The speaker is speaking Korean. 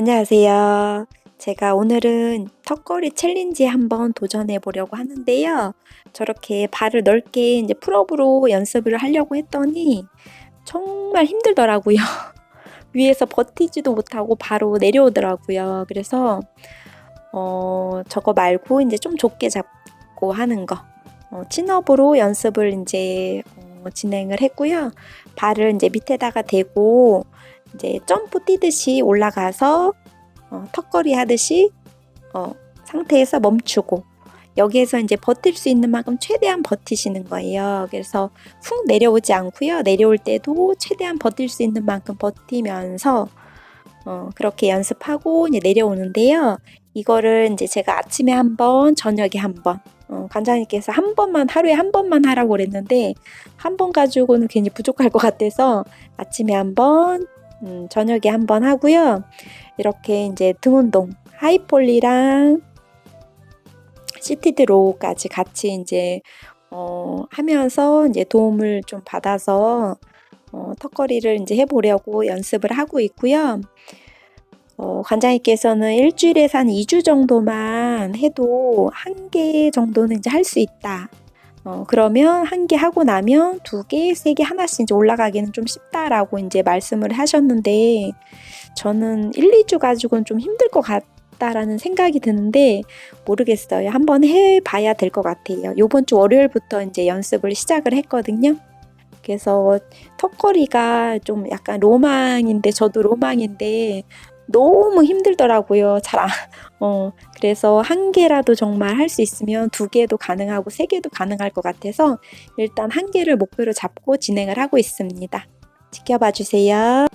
안녕하세요. 제가 오늘은 턱걸이 챌린지 한번 도전해 보려고 하는데요. 저렇게 발을 넓게 이제 풀업으로 연습을 하려고 했더니 정말 힘들더라고요. 위에서 버티지도 못하고 바로 내려오더라고요. 그래서 어, 저거 말고 이제 좀 좁게 잡고 하는 거. 어, 친업으로 연습을 이제 어, 진행을 했고요. 발을 이제 밑에다가 대고 이제 점프 뛰듯이 올라가서 어, 턱걸이 하듯이 어, 상태에서 멈추고 여기에서 이제 버틸 수 있는 만큼 최대한 버티시는 거예요. 그래서 훅 내려오지 않고요. 내려올 때도 최대한 버틸 수 있는 만큼 버티면서 어, 그렇게 연습하고 이제 내려오는데요. 이거를 이제 제가 아침에 한 번, 저녁에 한 번, 어, 관장님께서 한 번만 하루에 한 번만 하라고 그랬는데 한 번 가지고는 괜히 부족할 것 같아서 아침에 한 번, 음, 저녁에 한 번 하고요. 이렇게 이제 등 운동, 하이폴리랑 시티드로우까지 같이 이제 어, 하면서 이제 도움을 좀 받아서 어, 턱걸이를 이제 해보려고 연습을 하고 있고요. 어, 관장님께서는 일주일에서 한 2주 정도만 해도 한 개 정도는 이제 할 수 있다. 어, 그러면 한 개 하고 나면 두 개, 세 개 하나씩 이제 올라가기는 좀 쉽다라고 이제 말씀을 하셨는데 저는 1, 2주 가지고는 좀 힘들 것 같다라는 생각이 드는데 모르겠어요. 한번 해봐야 될 것 같아요. 요번 주 월요일부터 이제 연습을 시작을 했거든요. 그래서 턱걸이가 좀 약간 로망인데 저도 로망인데 너무 힘들더라고요. 잘 안, 어, 그래서 한 개라도 정말 할 수 있으면 두 개도 가능하고 세 개도 가능할 것 같아서 일단 한 개를 목표로 잡고 진행을 하고 있습니다. 지켜봐 주세요.